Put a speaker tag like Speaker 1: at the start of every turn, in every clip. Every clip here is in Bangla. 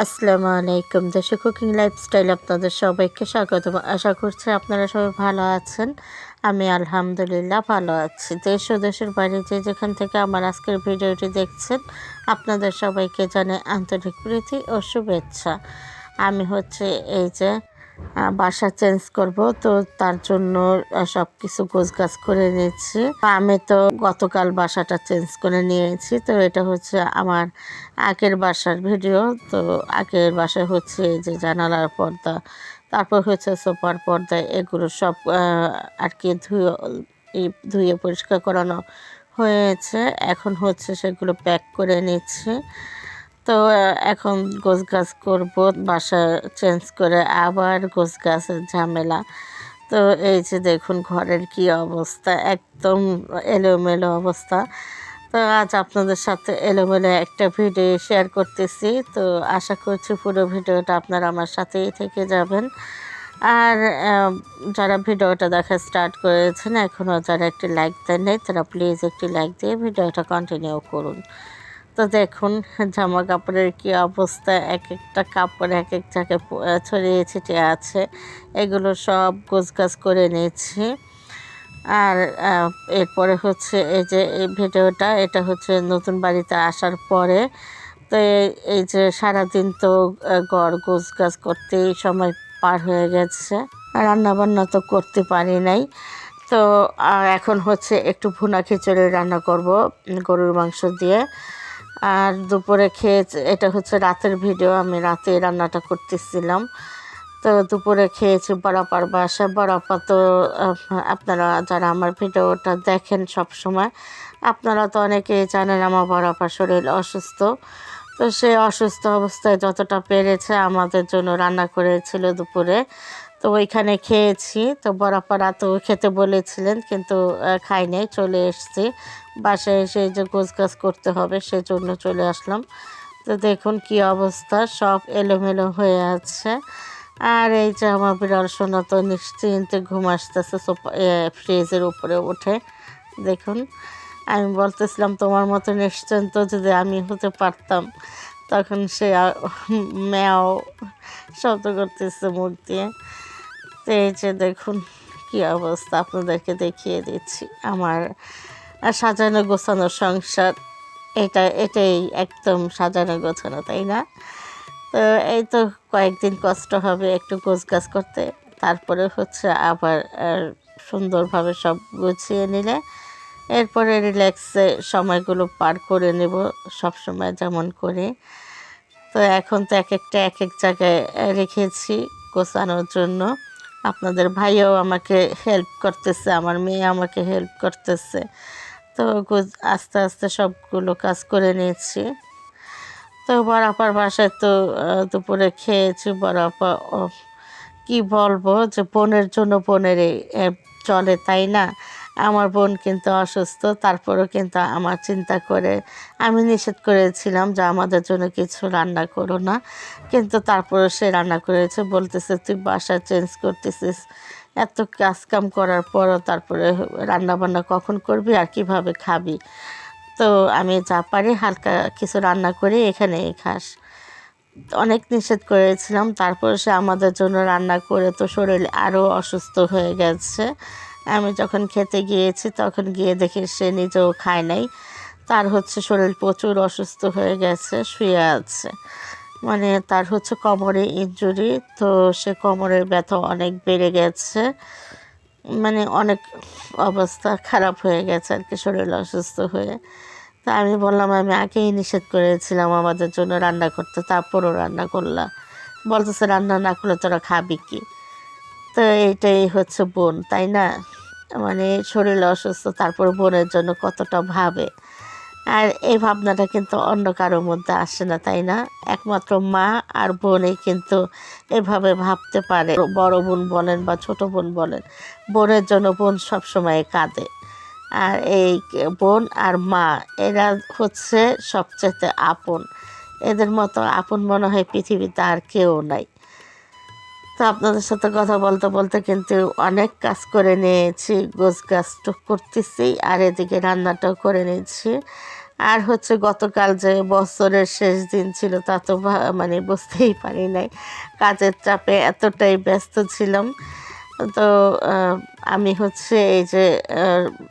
Speaker 1: আসসালামু আলাইকুম। দেশে কুকিং লাইফস্টাইল আপনাদের সবাইকে স্বাগত আশা করছি আপনারা সবাই ভালো আছেন। আমি আলহামদুলিল্লাহ ভালো আছি। দেশ ও দেশের বাইরে যে যেখান থেকে আমার আজকের ভিডিওটি দেখছেন, আপনাদের সবাইকে জানে আন্তরিক প্রীতি ও শুভেচ্ছা। আমি হচ্ছে এই যে বাসা চেঞ্জ করব, তো তার জন্য সব কিছু গোছগাছ করে নিচ্ছি আমি তো গতকাল বাসাটা চেঞ্জ করে নিয়েছি, তো এটা হচ্ছে আমার আগের বাসার ভিডিও তো আগের বাসা হচ্ছে যে জানালার পর্দা, তারপর হচ্ছে সোফার পর্দা, এগুলো সব আর কি ধুয়ে ধুয়ে পরিষ্কার করানো হয়েছে। এখন হচ্ছে সেগুলো প্যাক করে নিচ্ছি। তো এখন গোছ গাছ করব, বাসা চেঞ্জ করে আবার গোছ গাছের ঝামেলা। তো, এই যে দেখুন ঘরের কি অবস্থা, একদম এলোমেলো অবস্থা। তো, আজ আপনাদের সাথে এলোমেলো একটা ভিডিও শেয়ার করতেছি। তো, আশা করছি পুরো ভিডিওটা আপনারা আমার সাথেই থেকে যাবেন। আর যারা ভিডিওটা দেখা স্টার্ট করেছেন, এখনও যারা একটি লাইক দেন নাই তারা প্লিজ একটি লাইক দিয়ে ভিডিওটা কন্টিনিউ করুন। তো দেখুন জামা কাপড়ের কি অবস্থা? এক একটা কাপড় এক এক ছড়িয়ে ছিটিয়ে আছে। এগুলো সব গোছগাছ করে নিয়েছি। আর এরপরে হচ্ছে এই যে, এই ভিডিওটা, এটা হচ্ছে নতুন বাড়িতে আসার পরে। তো এই- যে সারাদিন তো ঘর গোছ গাছ করতেই সময় পার হয়ে গেছে। রান্না বান্না তো করতে পারি নাই। তো এখন হচ্ছে একটু ভুনা খিচুড়ি রান্না করব, গরুর মাংস দিয়ে। আর দুপুরে খেয়ে এটা হচ্ছে রাতের ভিডিও আমি রাতে রান্নাটা করতেছিলাম। তো দুপুরে খেয়েছি বড়াপার বাসা। বড়াপা তো আপনারা যারা আমার ভিডিওটা দেখেন সব সময় আপনারা তো অনেকেই জানেন আমার বড়াপার শরীর অসুস্থ। তো সে অসুস্থ অবস্থায় যতটা পেরেছে আমাদের জন্য রান্না করেছিল দুপুরে। তো ওইখানে খেয়েছি। তো বড়াপা রাতেও খেতে বলেছিলেন, কিন্তু খাই নাই, চলে এসেছি। বাসায় এসে যে গোছগাছ করতে হবে, সেজন্য চলে আসলাম। তো দেখুন কি অবস্থা, সব এলোমেলো হয়ে আছে। আর এই যে আমার বিড়াল সোনা তো নিশ্চিন্তে ঘুম আসতেছে সোফা ফ্রিজের উপরে উঠে। দেখুন আমি বলতেছিলাম তোমার মতো নিশ্চিন্ত যদি আমি হতে পারতাম, তখন সে ম্যাও শব্দ করতেছে মুখ দিয়ে। তো এই যে দেখুন কী অবস্থা, আপনাদেরকে দেখিয়ে দিচ্ছি। আমার সাজানো গোছানো সংসার, এটা, এটাই একদম সাজানো গোছানো, তাই না? তো এই তো কয়েকদিন কষ্ট হবে একটু গোছগাছ করতে, তারপরে হচ্ছে আবার সুন্দরভাবে সব গুছিয়ে নিলে এরপরে রিল্যাক্সে সময়গুলো পার করে নেব সব সময় যেমন করে। তো এখন তো এক একটা এক এক জায়গায় রেখেছি গোছানোর জন্য। আপনাদের ভাইও আমাকে হেল্প করতেছে আমার মেয়ে আমাকে হেল্প করতেছে। তো আস্তে আস্তে সবগুলো কাজ করে নিয়েছি। তো বড়াপার বাসায় তো দুপুরে খেয়েছি। বড়াপা ও, কি বলব যে বোনের জন্য বোনের চলে তাই না? আমার বোন কিন্তু অসুস্থ, তারপরেও কিন্তু আমার চিন্তা করে, আমি নিষেধ করেছিলাম যে আমাদের জন্য কিছু রান্না করো না। কিন্তু তারপরে সে রান্না করেছে, বলতেছে, তুই বাসা চেঞ্জ করতেছিস। এত কাজ কাম করার পরও তারপরে রান্না বান্না কখন করবি আর কীভাবে খাবি? তো আমি যা পারি, হালকা কিছু রান্না করে, এখানেই খাস। অনেক নিষেধ করেছিলাম, তারপর সে আমাদের জন্য রান্না করে তো শরীর আরও অসুস্থ হয়ে গেছে। আমি যখন খেতে গিয়েছি, তখন গিয়ে দেখি সে নিজেও খায় নাই। তার হচ্ছে শরীর প্রচুর অসুস্থ হয়ে গেছে, শুয়ে আছে। মানে তার হচ্ছে কোমরে ইনজুরি তো সে কোমরের ব্যথা অনেক বেড়ে গেছে। মানে অনেক অবস্থা খারাপ হয়ে গেছে আর কি, শরীর অসুস্থ হয়ে। তা আমি বললাম, আমি আগেই নিষেধ করেছিলাম আমাদের জন্য রান্না করতে, তারপরও রান্না করলাম বলতেছে, রান্না না করলে তোরা খাবি কি? তো এইটাই হচ্ছে বোন, তাই না? মানে শরীর অসুস্থ, তারপর বোনের জন্য কতটা ভাবে। আর এই ভাবনাটা কিন্তু অন্য কারোর মধ্যে আসে না, তাই না? একমাত্র মা আর বোনই কিন্তু এভাবে ভাবতে পারে। বড় বোন বলেন বা ছোট বোন বলেন, বোনের জন্য বোন সবসময় কাঁদে। আর এই বোন আর মা, এরা হচ্ছে সবচেয়ে আপন। এদের মতো আপন মনে হয় পৃথিবীতে আর কেউ নাই। তো আপনাদের সাথে কথা বলতে বলতে কিন্তু অনেক কাজ করে নিয়েছি, গোছ গাছ করতেছি আর এদিকে রান্নাটাও করে নিয়েছি। আর হচ্ছে গতকাল যে বছরের শেষ দিন ছিল তা তো মানে বুঝতেই পারি নাই। কাজের চাপে এতটাই ব্যস্ত ছিলাম। তো আমি হচ্ছে এই যে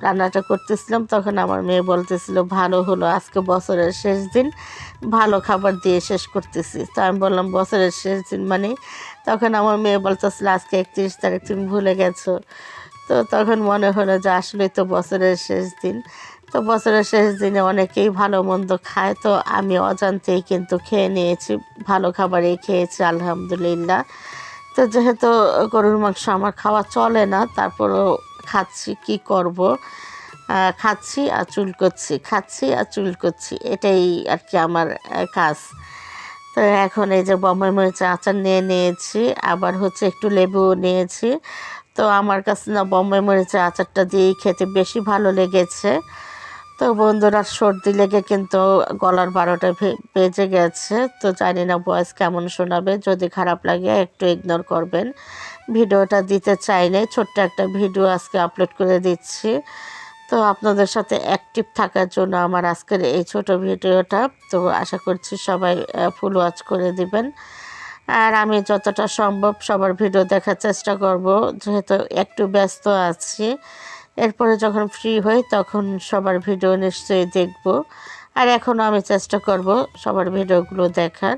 Speaker 1: রান্নাটা করতেছিলাম, তখন আমার মেয়ে বলতেছিল, ভালো হলো, আজকে বছরের শেষ দিন, ভালো খাবার দিয়ে শেষ করতেছি তো আমি বললাম, বছরের শেষ দিন মানে তখন আমার মেয়ে বলতেছিল, আজকে একত্রিশ তারিখ, তুমি ভুলে গেছো। তো তখন মনে হলো যে আসলে তো বছরের শেষ দিন। তো বছরের শেষ দিনে অনেকেই ভালো মন্দ খায়। তো আমি অজান্তেই কিন্তু খেয়ে নিয়েছি, ভালো খাবারই খেয়েছি, আলহামদুলিল্লাহ। তো যেহেতু গরুর মাংস আমার খাওয়া চলে না, তারপরও খাচ্ছি, কি করব? খাচ্ছি আর চুল করছি, খাচ্ছি আর চুল করছি, এটাই আর কি আমার কাজ। তো এখন এই যে বম্বাই মরিচের আচার নিয়ে নিয়েছি, আবার হচ্ছে একটু লেবুও নিয়েছি। তো আমার কাছে না বম্বাই মরিচের আচারটা দিয়েই খেতে বেশি ভালো লেগেছে। তো বন্ধুরা, সর্দি লেগে কিন্তু গলার বারোটা বেজে গেছে। তো জানি না বয়স কেমন শোনাবে, যদি খারাপ লাগে একটু ইগনোর করবেন। ভিডিওটা দিতে চাইলে ছোট্ট একটা ভিডিও আজকে আপলোড করে দিচ্ছি। তো আপনাদের সাথে অ্যাক্টিভ থাকার জন্য আমার আজকের এই ছোট ভিডিওটা। তো আশা করছি সবাই ফুল ওয়াচ করে দিবেন। আর আমি যতটা সম্ভব সবার ভিডিও দেখার চেষ্টা করব, যেহেতু একটু ব্যস্ত আছি। এরপরে যখন ফ্রি হই, তখন সবার ভিডিও নিশ্চয়ই দেখব। আর এখনও আমি চেষ্টা করব সবার ভিডিওগুলো দেখার।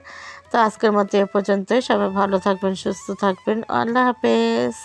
Speaker 1: তো আজকের মতো এ পর্যন্তই। সবাই ভালো থাকবেন, সুস্থ থাকবেন। আল্লাহ হাফেজ।